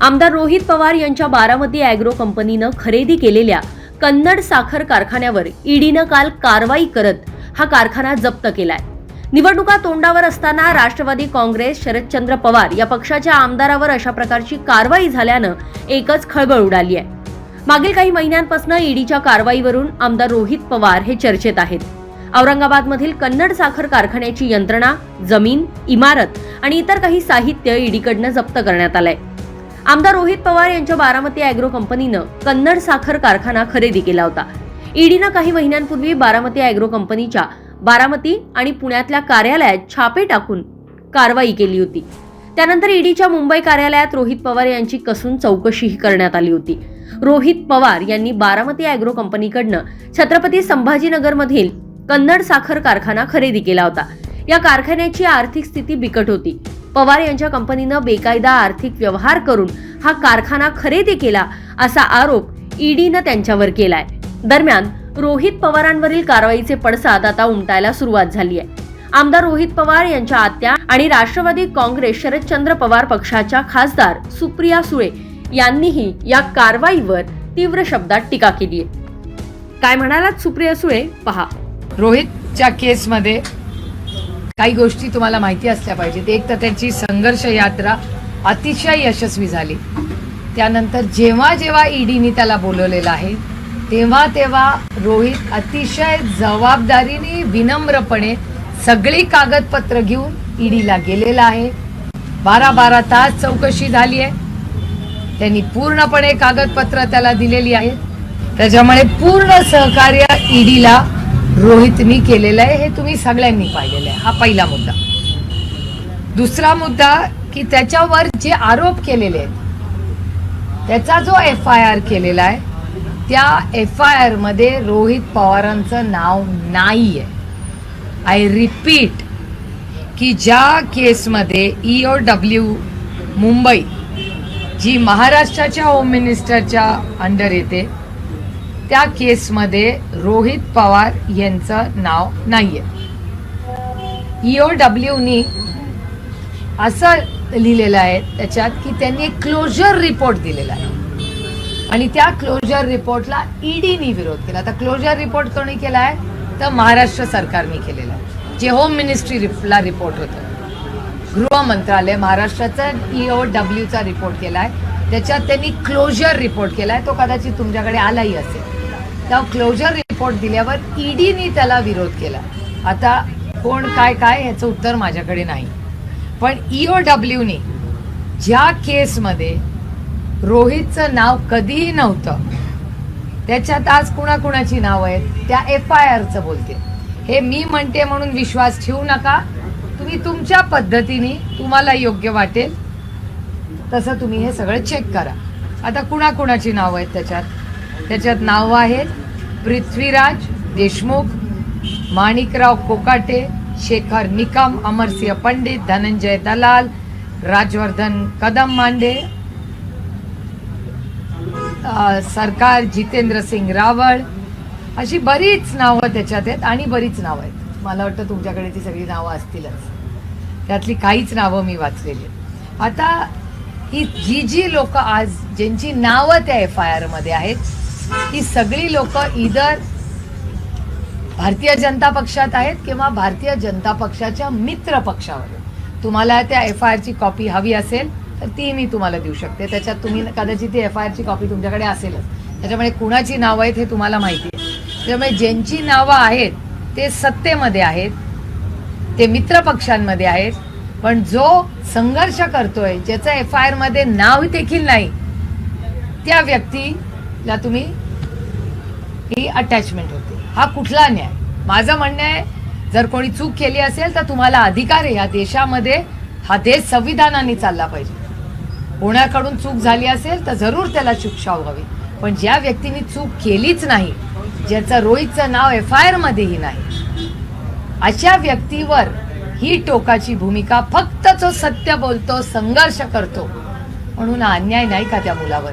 आमदार रोहित पवार यांच्या बारामती अॅग्रो कंपनीनं खरेदी केलेल्या कन्नड साखर कारखान्यावर ईडीनं काल कारवाई करत हा कारखाना जप्त केलाय. निवडणुका तोंडावर असताना राष्ट्रवादी काँग्रेस शरदचंद्र पवार या पक्षाच्या आमदारावर अशा प्रकारची कारवाई झाल्यानं एकच खळबळ उडाली आहे. मागील काही महिन्यांपासून ईडीच्या कारवाईवरून आमदार रोहित पवार हे चर्चेत आहेत. औरंगाबादमधील कन्नड साखर कारखान्याची यंत्रणा जमीन इमारत आणि इतर काही साहित्य ईडीकडनं जप्त करण्यात आलंय. आमदार रोहित पवार यांच्या बारामती अॅग्रो कंपनीनं कन्नड साखर कारखाना खरेदी केला होता. ईडीनं काही महिन्यांपूर्वी बारामती अॅग्रो कंपनीच्या बारामती आणि पुण्यातल्या कार्यालयात छापे टाकून कारवाई केली होती. त्यानंतर ईडीच्या मुंबई कार्यालयात रोहित पवार यांची कसून चौकशीही करण्यात आली होती. रोहित पवार यांनी बारामती अॅग्रो कंपनीकडनं छत्रपती संभाजीनगरमधील कन्नड साखर कारखाना खरेदी केला होता. या कारखान्याची आर्थिक स्थिती बिकट होती. पवार यांच्या कंपनीनं बेकायदा आर्थिक व्यवहार करून हा कारखाना खरेदी केला असा आरोप ईडीनं त्यांच्यावर केलाय. दरम्यान रोहित पवारांवरील कारवाईचे पडसाद आता उमटायला सुरुवात झाली आहे. आमदार रोहित पवार यांच्या आत्या आणि राष्ट्रवादी काँग्रेस शरदचंद्र पवार पक्षाच्या खासदार सुप्रिया सुळे यांनीही या कारवाईवर तीव्र शब्दात टीका केली आहे. काय म्हणालात सुप्रिया सुळे? पहा. रोहितच्या केसमध्ये काही गोष्टी तुम्हाला माहिती असल्या पाहिजेत. एक तर त्यांची संघर्ष यात्रा अतिशय यशस्वी झाली. त्यानंतर जेव्हा जेव्हा ईडीने त्याला बोलवलेलं आहे तेव्हा तेव्हा रोहित अतिशय जबाबदारीने विनम्रपणे सगळी कागदपत्र घेऊन ईडीला गेलेला आहे. बारा बारा तास चौकशी झाली आहे. त्यांनी पूर्णपणे कागदपत्र त्याला दिलेली आहेत. त्याच्यामुळे पूर्ण सहकार्य ईडीला रोहितनी केलेलं आहे हे तुम्ही सगळ्यांनी पाहिलेलं आहे. हा पहिला मुद्दा. दुसरा मुद्दा की त्याच्यावर जे आरोप केलेले आहेत त्याचा जो एफ आय आर केलेला आहे त्या एफ आय आरमध्ये रोहित पवारांचं नाव नाही आहे आय रिपीट की ज्या केसमध्ये ई ओ डब्ल्यू मुंबई जी महाराष्ट्राच्या होम मिनिस्टरच्या अंडर येते त्या केसमध्ये रोहित पवार यांचं नाव नाहीये. ईओ डब्ल्यूनी असं लिहिलेलं आहे त्याच्यात की त्यांनी एक क्लोजर रिपोर्ट दिलेला आहे. आणि त्या क्लोजर रिपोर्टला ईडीनी विरोध केला. आता क्लोजर रिपोर्ट कोणी केला आहे? तर महाराष्ट्र सरकारने केलेला आहे. जे होम मिनिस्ट्रीला रिपोर्ट होतं. गृह मंत्रालय महाराष्ट्राचा ईओ डब्ल्यूचा रिपोर्ट केला आहे. त्याच्यात त्यांनी क्लोजर रिपोर्ट केला आहे. तो कदाचित तुमच्याकडे आलाही असेल. त्या क्लोजर रिपोर्ट दिल्यावर ईडीने त्याला विरोध केला. आता कोण काय काय ह्याचं उत्तर माझ्याकडे नाही. पण ईओ डब्ल्यूने ज्या केसमध्ये रोहितचं नाव कधीही नव्हतं त्याच्यात आज कुणाकुणाची नाव आहेत त्या एफ आय आरचं बोलते. हे मी म्हणते म्हणून विश्वास ठेवू नका. तुम्ही तुमच्या पद्धतीने तुम्हाला योग्य वाटेल तसं तुम्ही हे सगळं चेक करा. आता कुणाकुणाची नावं आहेत त्याच्यात? त्याच्यात नावं आहेत. पृथ्वीराज देशमुख माणिकराव कोकाटे शेखर निकम अमरसिंह पंडित धनंजय दलाल राजवर्धन कदम मांडे सरकार जितेंद्र सिंग रावळ. अशी बरीच नावं त्याच्यात आहेत आणि बरीच नावं आहेत. मला वाटतं तुमच्याकडे ती सगळी नावं असतीलच. त्यातली काहीच नावं मी वाचलेली आहेत. आता ही जी जी लोक आज ज्यांची नावं त्या एफ आय आरमध्ये आहेत ही सगळी लोक इधर भारतीय जनता पक्षात आहेत किंवा भारतीय जनता पक्षाच्या मित्र पक्षावर. तुम्हाला त्या एफ आय आरची कॉपी हवी असेल तर ती मी तुम्हाला देऊ शकते. त्याच्यात तुम्ही कदाचित ती एफ आय आरची कॉपी तुमच्याकडे असेलच. त्याच्यामुळे कुणाची नावं आहेत हे तुम्हाला माहिती आहे. त्यामुळे ज्यांची नावं आहेत ते सत्तेमध्ये आहेत ते मित्र पक्षांमध्ये आहेत. पण जो संघर्ष करतोय ज्याचं एफ आय आरमध्ये नाव देखील नाही त्या व्यक्तीला तुम्ही ही अटॅचमेंट होते. हा कुठला न्याय? माझं म्हणणं आहे जर कोणी चूक केली असेल तर तुम्हाला अधिकार आहे. या देशामध्ये हा देश संविधानाने चालला पाहिजे. कोणाकडून चूक झाली असेल तर जरूर त्याला शिक्षा व्हावी. पण ज्या व्यक्तीने चूक केलीच नाही ज्याचं रोहितचं नाव एफ आय आरमध्येही नाही अशा व्यक्तीवर ही टोकाची भूमिका फक्त जो सत्य बोलतो संघर्ष करतो. म्हणून अन्याय नाही का त्या मुलावर?